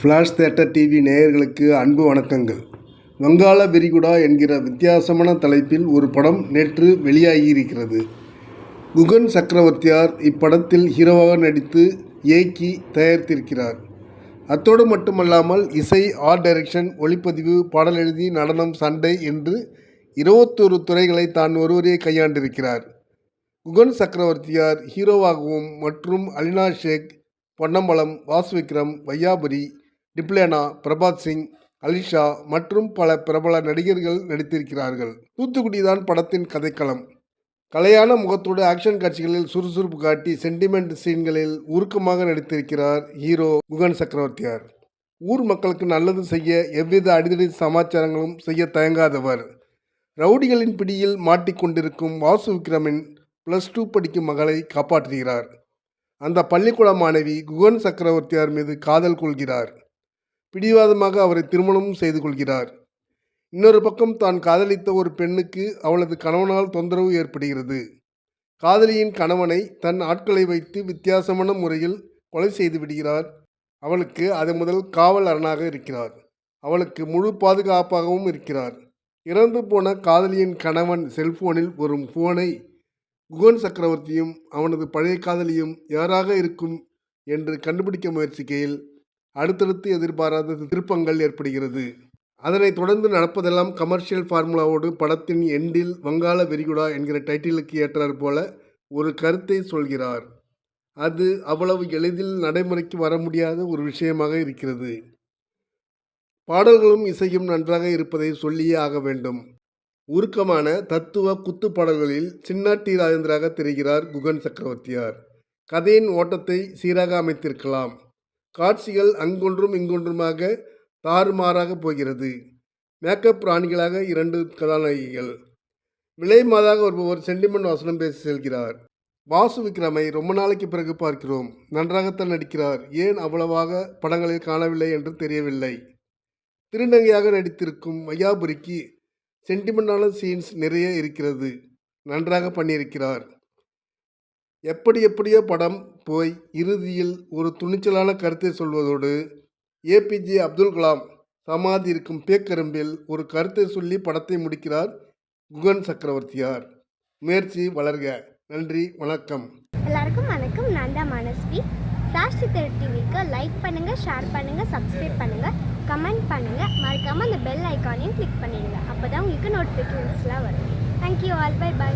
Flash theatre TV நேயர்களுக்கு அன்பு வணக்கங்கள். வங்காள விரிகுடா என்கிற வித்தியாசமான தலைப்பில் ஒரு படம் நேற்று வெளியாகியிருக்கிறது. குகன் சக்கரவர்த்தியார் இப்படத்தில் ஹீரோவாக நடித்து இயக்கி தயாரித்திருக்கிறார். அத்தோடு மட்டுமல்லாமல் இசை ஆர்ட் டைரக்ஷன் ஒளிப்பதிவு பாடல் எழுதி நடனம் சண்டை என்று இருபத்தொரு துறைகளை தான் ஒருவரே கையாண்டிருக்கிறார். குகன் சக்கரவர்த்தியார் ஹீரோவாகவும் மற்றும் அலினா ஷேக் பொன்னம்பலம் வாசு விக்ரம் வையாபுரி டிப்ளேனா பிரபாத் சிங் அலிஷா மற்றும் பல பிரபல நடிகர்கள் நடித்திருக்கிறார்கள். தூத்துக்குடி தான் படத்தின் கதைக்களம். கலையான முகத்தோடு ஆக்ஷன் காட்சிகளில் சுறுசுறுப்பு காட்டி சென்டிமெண்ட் சீன்களில் உருக்கமாக நடித்திருக்கிறார் ஹீரோ குகன் சக்கரவர்த்தியார். ஊர் மக்களுக்கு நல்லது செய்ய எவ்வித அடிதடி சமாச்சாரங்களும் செய்ய தயங்காதவர். ரவுடிகளின் பிடியில் மாட்டிக்கொண்டிருக்கும் வாசு விக்ரமின் ப்ளஸ் டூ படிக்கும் மகளை காப்பாற்றுகிறார். அந்த பள்ளிக்கூட மாணவி குகன் சக்கரவர்த்தியார் மீது காதல் கொள்கிறார். பிடிவாதமாக அவரை திருமணமும் செய்து கொள்கிறார். இன்னொரு பக்கம் தான் காதலித்த ஒரு பெண்ணுக்கு அவளது கணவனால் தொந்தரவு ஏற்படுகிறது. காதலியின் கணவனை தன் ஆட்களை வைத்து வித்தியாசமான முறையில் கொலை செய்து விடுகிறார். அவளுக்கு அது முதல் காவல் அரணாக இருக்கிறார். அவளுக்கு முழு பாதுகாப்பாகவும் இருக்கிறார். இறந்து போன காதலியின் கணவன் செல்போனில் வரும் ஃபோனை குகன் சக்கரவர்த்தியும் அவனது பழைய காதலியும் யாராக இருக்கும் என்று கண்டுபிடிக்க முயற்சிக்கையில் அடுத்தடுத்து எதிர்பாராத திருப்பங்கள் ஏற்படுகிறது. அதனைத் தொடர்ந்து நடப்பதெல்லாம் கமர்ஷியல் ஃபார்முலாவோடு படத்தின் எண்டில் வங்காள விரிகுடா என்கிற டைட்டிலுக்கு ஏற்றாற் போல ஒரு கருத்தை சொல்கிறார். அது அவ்வளவு எளிதில் நடைமுறைக்கு வர முடியாத ஒரு விஷயமாக இருக்கிறது. பாடல்களும் இசையும் நன்றாக இருப்பதை சொல்லியே ஆக வேண்டும். உருக்கமான தத்துவ குத்து பாடல்களில் சின்னாட்டி ராஜேந்திராக தெரிகிறார் குகன் சக்கரவர்த்தியார். கதையின் ஓட்டத்தை சீராக அமைத்திருக்கலாம். காட்சிகள் அங்கொன்றும் இங்கொன்றுமாக தாறுமாறாக போகிறது. மேக்கப் ராணிகளாக இரண்டு கதாநாயகிகள். விலை மாதாக வருபவர் சென்டிமெண்ட் வசனம் பேசி செல்கிறார். வாசு விக்ரமை ரொம்ப நாளைக்கு பிறகு பார்க்கிறோம். நன்றாகத்தான் நடிக்கிறார். ஏன் அவ்வளவாக படங்களில் காணவில்லை என்று தெரியவில்லை. திருநங்கையாக நடித்திருக்கும் வையாபுரிக்கு சென்டிமெண்டான சீன்ஸ் நிறைய இருக்கிறது. நன்றாக பண்ணியிருக்கிறார். எப்படி எப்படியோ படம் போய் இறுதியில் ஒரு துணிச்சலான கருத்தை சொல்வதோடு ஏபிஜே அப்துல் கலாம் சமாதி இருக்கும் பேக்கரும்பில் ஒரு கருத்தை சொல்லி படத்தை முடிக்கிறார் குகன் சக்கரவர்த்தியார். முயற்சி வளர்க. நன்றி வணக்கம். எல்லாருக்கும் வணக்கம். நான் தான் மனஸ்வி. ஃப்ளாஷ் சித்தர் டிவிக்கு லைக் பண்ணுங்கள் ஷேர் பண்ணுங்கள் சப்ஸ்கிரைப் பண்ணுங்கள் கமெண்ட் பண்ணுங்கள் மறக்காமல் அந்த பெல் ஐக்கானையும் கிளிக் பண்ணிடுங்க. அப்போ தான் உங்களுக்கு நோட்டிஃபிகேஷன்ஸ்லாம் வரும். Thank you all by by